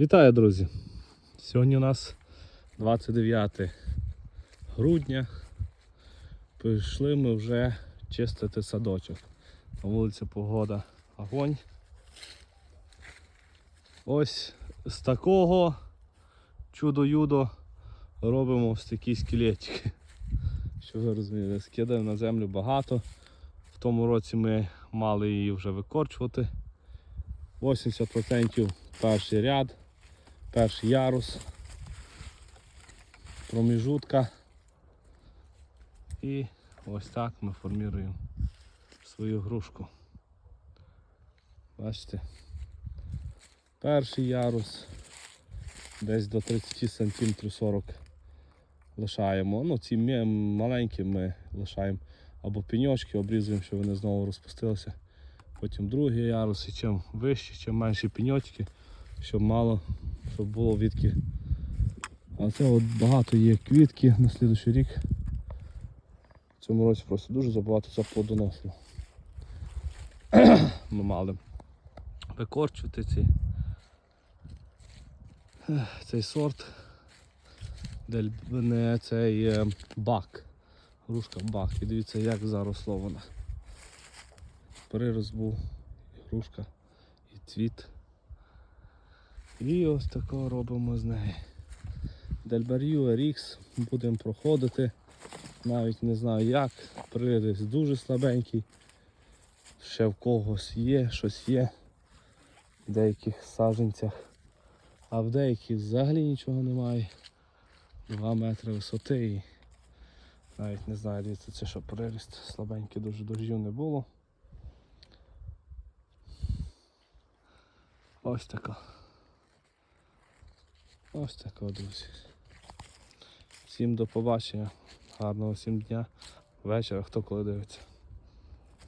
Вітаю, друзі! Сьогодні у нас 29 грудня. Прийшли ми вже чистити садочок. На вулиці погода огонь. Ось з такого чудо-юдо робимо ось такі скелетики. Щоб ви розуміли, скидаємо на землю багато. В тому році ми мали її вже викорчувати. 80% перший ряд, перший ярус, проміжутка. І ось так ми формуємо свою грушку. Бачите? Перший ярус десь до 30 см 40 лишаємо. Ну, ці маленькі ми лишаємо або пеньочки, обрізуємо, щоб вони знову розпустилися. Потім другий ярус, і чим вище, чим менші пеньочки, щоб мало, щоб було відки. А це от багато є квітки на слідуючий рік. В цьому році просто дуже забагато заплодоносило. Ми мали викорчувати ці, цей сорт. Дель, не цей е, бак. Грушка бак. І дивіться, як заросло вона. Прирост був, грушка, і цвіт. І ось такого робимо з неї. Дельбарю Рікс будемо проходити. Навіть не знаю як. Приріст дуже слабенький. Ще в когось є, щось є. В деяких саженцях. А в деяких взагалі нічого немає. 2 метри висоти і навіть не знаю, дивіться, це що приріст слабенький, дуже дождю не було. Ось така. Ось так, друзі. Всім до побачення. Гарного всім дня. Вечора, хто коли дивиться.